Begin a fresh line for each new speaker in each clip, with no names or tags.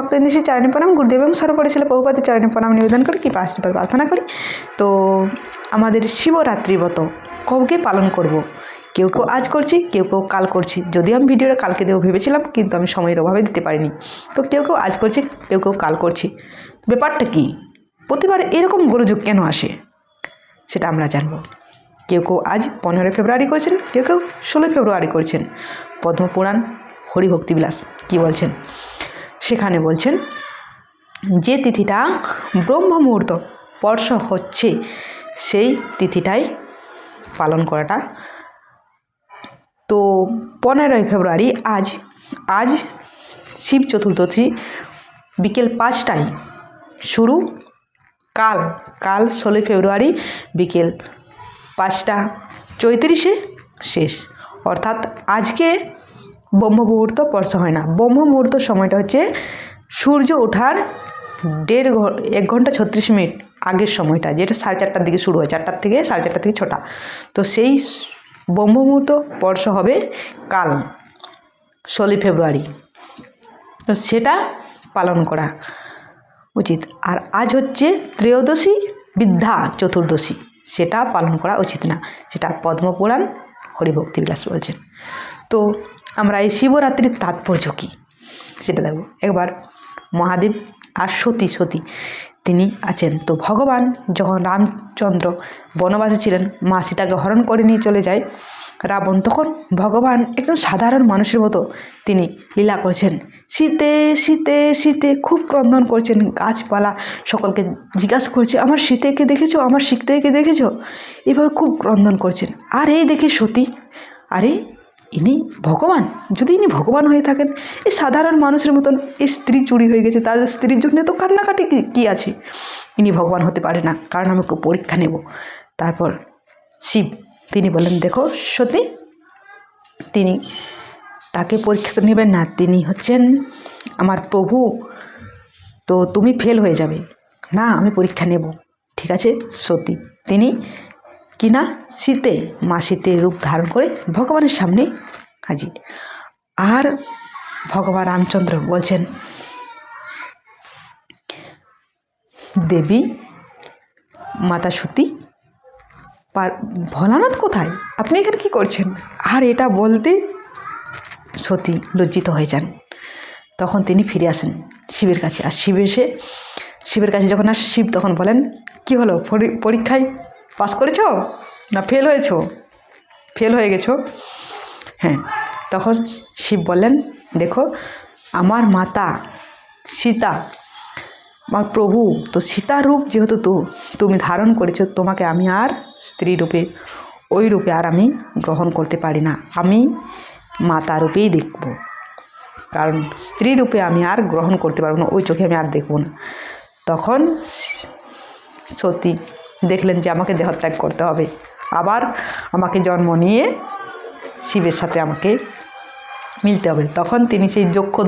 ভক্তবিন্দুষী চারণী প্রণাম, গুরুদেব এবং সর্বপরিশীল বহুপাতি চারণী প্রণাম নিবেদন করে কি আশীর্বাদ প্রার্থনা করি। তো আমাদের শিবরাত্রি ব্রত কবে পালন করব। কেউ কেউ আজ করছি, কেউ কেউ কাল করছি। যদিও আমি ভিডিওটা কালকে দেবো ভেবেছিলাম, কিন্তু আমি সময়ের অভাবে দিতে পারিনি। তো কেউ কেউ আজ করছি, কেউ কেউ কাল করছি। ব্যাপারটা কি? প্রতিবার এরকম গোলযোগ কেন আসে? সেটা আমরা জানব। কেউ কেউ আজ পনেরোই ফেব্রুয়ারি করছেন, কেউ কেউ ষোলোই ফেব্রুয়ারি করছেন। পদ্মপুরাণ হরিভক্তিবিলাস, কি বলছেন? সেখানে বলছেন, যে তিথিটা ব্রহ্ম মুহূর্ত স্পর্শ হচ্ছে, সেই তিথিটাই পালন করাটা। তো পনেরোই ফেব্রুয়ারি আজ আজ শিব চতুর্দশী বিকেল পাঁচটায় শুরু। কাল কাল ষোলোই ফেব্রুয়ারি বিকেল পাঁচটা চৈত্রিশে শেষ। অর্থাৎ আজকে ব্রহ্ম মুহূর্ত স্পর্শ হয় না। ব্রহ্ম মুহূর্ত সময়টা হচ্ছে সূর্য ওঠার দেড় এক ঘণ্টা ছত্রিশ মিনিট আগের সময়টা, যেটা সাড়ে চারটার দিকে শুরু হয়, চারটার থেকে সাড়ে চারটা থেকে ছটা। তো সেই ব্রহ্ম মুহূর্ত স্পর্শ হবে কাল, ষোলোই ফেব্রুয়ারি। তো সেটা পালন করা উচিত। আর আজ হচ্ছে ত্রয়োদশী, বিদ্যা চতুর্দশী। সেটা পালন করা উচিত না। সেটা পদ্মপুরাণ হরিভক্তি বিলাস বলছেন। তো আমরা এই শিবরাত্রির তাৎপর্য কী? সেটা দেখব একবার মহাদেব আর সতী সতী তিনি আছেন। তো ভগবান যখন রামচন্দ্র বনবাসে ছিলেন, মা সীতাকে হরণ করে নিয়ে চলে যায় রাবণ, তখন ভগবান একজন সাধারণ মানুষের মতো তিনি লীলা করছেন। শীতে শীতে শীতে খুব ক্রন্দন করছেন, গাছপালা সকলকে জিজ্ঞাসা করছে, আমার শীতেকে দেখেছ? আমার শীতেকে দেখেছ? এভাবে খুব ক্রন্দন করছেন। আর এই দেখে সতী, আরে ইনি ভগবান। যদি ইনি ভগবান হয়ে থাকেন, এই সাধারণ মানুষের মতন এই স্ত্রী চুরি হয়ে গেছে, তার স্ত্রীর জন্য তো কান্নাকাটি কি- আছে? ইনি ভগবান হতে পারে না, কারণ আমি পরীক্ষা নেব। তারপর শিব, তিনি বলেন দেখো সতী, তিনি তাকে পরীক্ষা নেবেন না, তিনি হচ্ছেন আমার প্রভু, তো তুমি ফেল হয়ে যাবে। না, আমি পরীক্ষা নেব। ঠিক আছে, সতী। তিনি কিনা শীতে, মা শীতের রূপ ধারণ করে ভগবানের সামনে হাজির। আর ভগবান রামচন্দ্র বলছেন, দেবী, মাতা সতী, পার, ভোলানাথ কোথায়? আপনি এখানে কি করছেন? আর এটা বলতে সতী লজ্জিত হয়ে যান। তখন তিনি ফিরে আসেন শিবের কাছে। আর শিব এসে, শিবের কাছে যখন আসে, শিব তখন বলেন, কি হলো? পরি- পরীক্ষায় পাস করেছ? না ফেল হয়েছ? ফেল হয়ে গেছো? হ্যাঁ তখন শিব বললেন, দেখো, আমার মাতা সীতা, আমার প্রভু, তো সীতার রূপ যেহেতু তো, তুমি ধারণ করেছ, তোমাকে আমি আর স্ত্রী রূপে ওই রূপে আর আমি গ্রহণ করতে পারি না। আমি মাতা রূপেই দেখব। কারণ স্ত্রী রূপে আমি আর গ্রহণ করতে পারব না, ওই চোখে আমি আর দেখব না। তখন সতী দেখলেন যে আমাকে দেহত্যাগ করতে হবে। আবার আমাকে জন্ম নিয়ে শিবের সাথে আমাকে মিলতে হবে। তখন তিনি সেই যক্ষ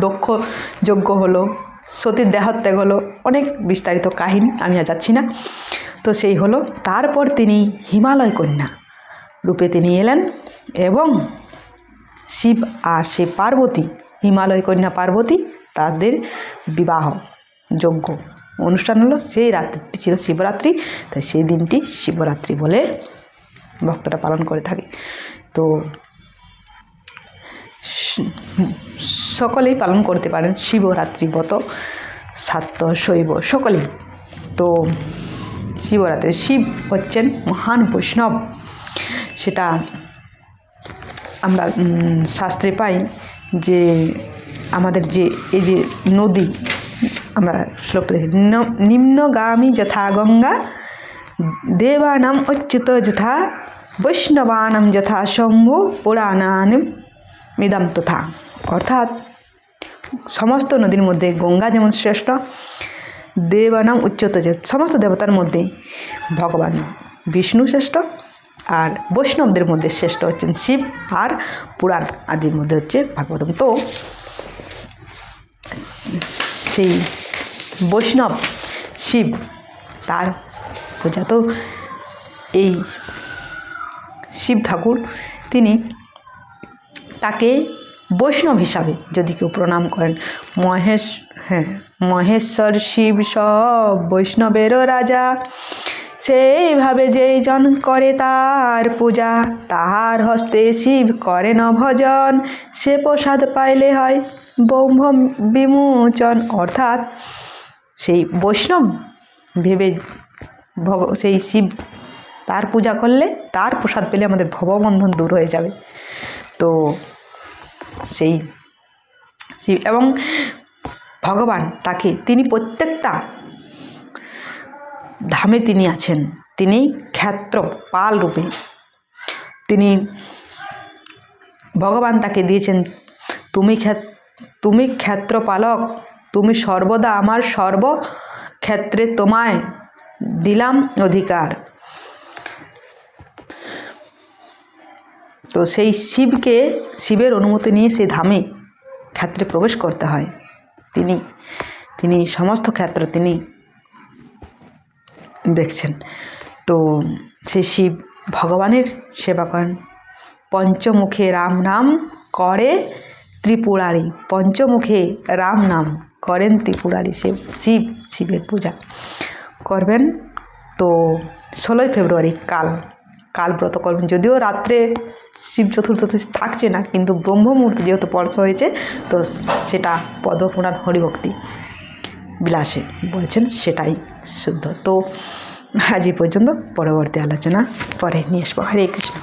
দক্ষ- যজ্ঞ হলো, সতীর দেহত্যাগ হলো, অনেক বিস্তারিত কাহিনী, আমি আর যাচ্ছি না। তো সেই হলো, তারপর তিনি হিমালয় কন্যা রূপে তিনি এলেন এবং শিব আর সেই পার্বতী, হিমালয় কন্যা পার্বতী, তাদের বিবাহ যোগ্য অনুষ্ঠান হলো সেই রাত্রিটি ছিল শিবরাত্রি, তাই সেই দিনটি শিবরাত্রি বলে ভক্তরা পালন করে থাকে। তো সকলেই পালন করতে পারেন শিবরাত্রি ব্রত, সাত্য, শৈব, সকলেই। তো শিবরাত্রি, শিব হচ্ছেন মহান বৈষ্ণব। সেটা আমরা শাস্ত্রে পাই যে আমাদের যে, এই যে নদী আমরা শ্লোকটা দেখি "ন- নিম্নগামী যথা গঙ্গা, দেবানাম অচ্যুত যথা, বৈষ্ণবানাম যথা শম্ভু, পুরাণানিম মিদাম তথা। অর্থাৎ সমস্ত নদীর মধ্যে গঙ্গা যেমন শ্রেষ্ঠ, দেবানাম উচ্চত সমস্ত দেবতার মধ্যে ভগবান বিষ্ণু শ্রেষ্ঠ আর বৈষ্ণবদের মধ্যে শ্রেষ্ঠ হচ্ছেন শিব আর পুরাণ আদির মধ্যে হচ্ছে ভাগবতম। তো সেই বৈষ্ণব, শিব, তার পূজা। তো এই শিব ঠাকুর, তিনি তাকে বৈষ্ণব হিসাবে যদি কেউ প্রণাম করেন, মহেশ হ্যাঁ মহেশ্বর, শিব সব বৈষ্ণবেরও রাজা। সেইভাবে যেই জন করে তার পূজা, তাহার হস্তে শিব করেন ভজন। সে প্রসাদ পাইলে হয় ব্রহ্ম বিমোচন। অর্থাৎ সেই বৈষ্ণব ভেবে ভগ সেই শিব তার পূজা করলে তার প্রসাদ পেলে আমাদের ভববন্ধন দূর হয়ে যাবে। তো সেই শিব এবং ভগবান তাকে, তিনি প্রত্যেকটা ধামে তিনি আছেন। তিনি ক্ষেত্র পাল রূপে। তিনি ভগবান তাকে দিয়েছেন, তুমি ক্ষেত, তুমি ক্ষেত্রপালক তুমি সর্বদা আমার সর্ব ক্ষেত্রে তোমায় দিলাম অধিকার। তো সেই শিবকে, শিবের অনুমতি নিয়ে সেই ধামে ক্ষেত্রে প্রবেশ করতে হয়। তিনি তিনি সমস্ত ক্ষেত্র তিনি দেখছেন। তো সেই শিব ভগবানের সেবা করেন। পঞ্চমুখে রাম নাম করে ত্রিপুরারি। পঞ্চমুখে রাম নাম করেন ত্রিপুরারি শিব শিব, শিবের পূজা করবেন। তো ষোলোই ফেব্রুয়ারি কাল কাল ব্রত করবেন। যদিও রাত্রে শিব চতুর্দশী থাকছে না, কিন্তু ব্রহ্ম মুহূর্তে যেহেতু স্পর্শ হয়েছে, তো সেটা পদ্মপুরাণ হরিভক্তি বিলাসে বলছেন, সেটাই শুদ্ধ। তো আজ পর্যন্ত, পরবর্তী আলোচনা পরে নিয়ে আসব। হরে কৃষ্ণ।